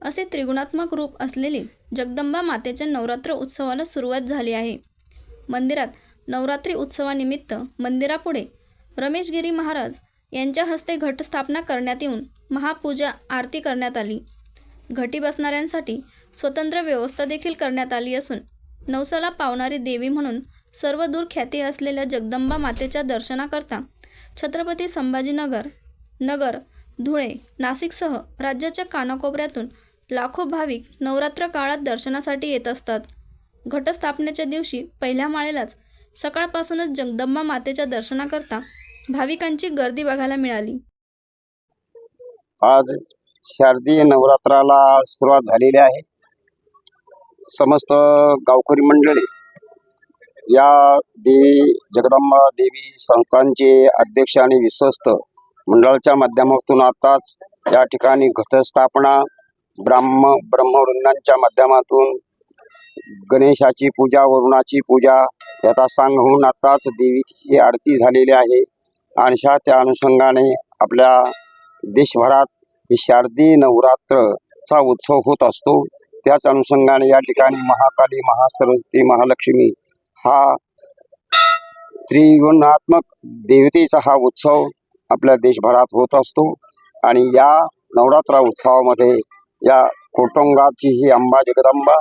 असे त्रिगुणात्मक रूप असलेले जगदंबा मातेच्या नवरात्र उत्सवाला सुरुवात झाली आहे. मंदिरात नवरात्री उत्सवानिमित्त मंदिरापुढे रमेशगिरी महाराज यांच्या हस्ते घटस्थापना करण्यात येऊन महापूजा आरती करण्यात आली. घटी बसणाऱ्यांसाठी स्वतंत्र व्यवस्था देखील करण्यात आली असून नवसाला पावणारी देवी म्हणून सर्वदूर ख्याती असलेल्या जगदंबा मातेच्या दर्शनाकरता छत्रपती संभाजीनगर नगर धुळे नाशिकसह राज्याच्या कानाकोपऱ्यातून लाखो भाविक नवरात्र काळात दर्शनासाठी येत असतात. घटस्थापनेच्या दिवशी पहिल्या माळेलाच सकाळपासूनच जगदंबा मातेच्या दर्शनाकरता भाविकांची गर्दी बघायला मिळाली. आज शारदीय नवरात्राला सुरुवात झालेली आहे. समस्त गावकरी मंडळी या देवी जगदंबा देवी संस्थांचे अध्यक्ष आणि विश्वस्त मंडळाच्या माध्यमातून आताच या ठिकाणी घटस्थापना ब्राह्म ब्रह्मवृंदांच्या माध्यमातून गणेशाची पूजा वरुणाची पूजा याचा सांग होऊन आताच देवीची आरती झालेली आहे. आणि त्या अनुषंगाने आपल्या देशभरात ही शारदीय नवरात्रचा उत्सव होत असतो. त्याच अनुषंगाने या ठिकाणी महाकाली महासरस्वती महालक्ष्मी हा त्रिगुणात्मक देवतेचा हा उत्सव आपल्या देशभरात होत असतो. आणि या नवरात्र उत्सवामध्ये या कोटोंगाची ही अंबा जगदंबा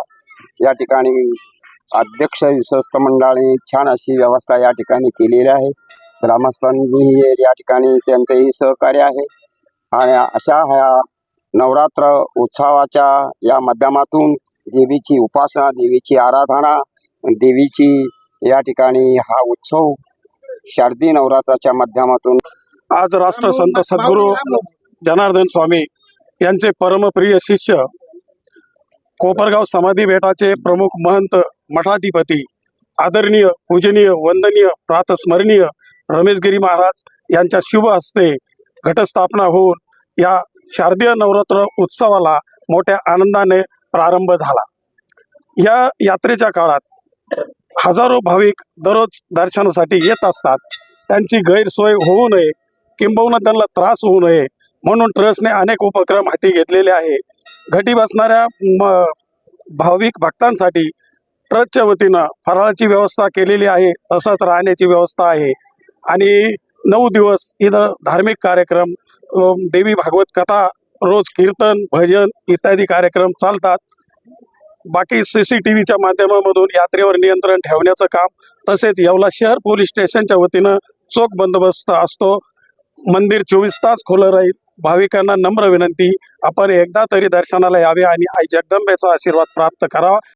या ठिकाणी अध्यक्ष विश्वस्त मंडळाने छान अशी व्यवस्था या ठिकाणी केलेली आहे. ग्रामस्थांनी या ठिकाणी त्यांचंही सहकार्य आहे. आणि अशा ह्या नवरात्र उत्सवाच्या या माध्यमातून देवीची उपासना देवीची आराधना देवीची या ठिकाणी हा उत्सव शारदीय नवरात्राच्या माध्यमातून आज राष्ट्रसंत सद्गुरू जनार्दन स्वामी यांचे परमप्रिय शिष्य कोपरगाव समाधी बेटाचे प्रमुख महंत मठाधिपती आदरणीय पूजनीय वंदनीय प्रातस्मरणीय रमेशगिरी महाराज यांच्या शुभ हस्ते घटस्थापना होऊन या शारदीय नवरात्र उत्सवाला मोठ्या आनंदाने प्रारंभ झाला. या यात्रेच्या काळात हजारो भाविक दररोज दर्शनासाठी येत असतात. त्यांची गैरसोय होऊ नये किंबहुना त्यांना त्रास होऊ नये म्हणून ट्रस्टने अनेक उपक्रम हाती घेतलेले आहे. घटी बसणाऱ्या भाविक भक्तांसाठी ट्रस्टच्या वतीनं फराळाची व्यवस्था केलेली आहे. तसंच राहण्याची व्यवस्था आहे. आणि नऊ दिवस इथं धार्मिक कार्यक्रम देवी भागवत कथा रोज कीर्तन भजन इत्यादी कार्यक्रम चालतात. बाकी सी सी टी व्हीच्या माध्यमामधून यात्रेवर नियंत्रण ठेवण्याचं काम तसेच येवला शहर पोलीस स्टेशनच्या वतीनं चोख बंदोबस्त असतो. मंदिर चोवीस तास खुलं राहील. भाविकांना नम्र विनंती. आपण एकदा तरी दर्शनाला यावे आणि आई जगदंबेचा आशीर्वाद प्राप्त करावा.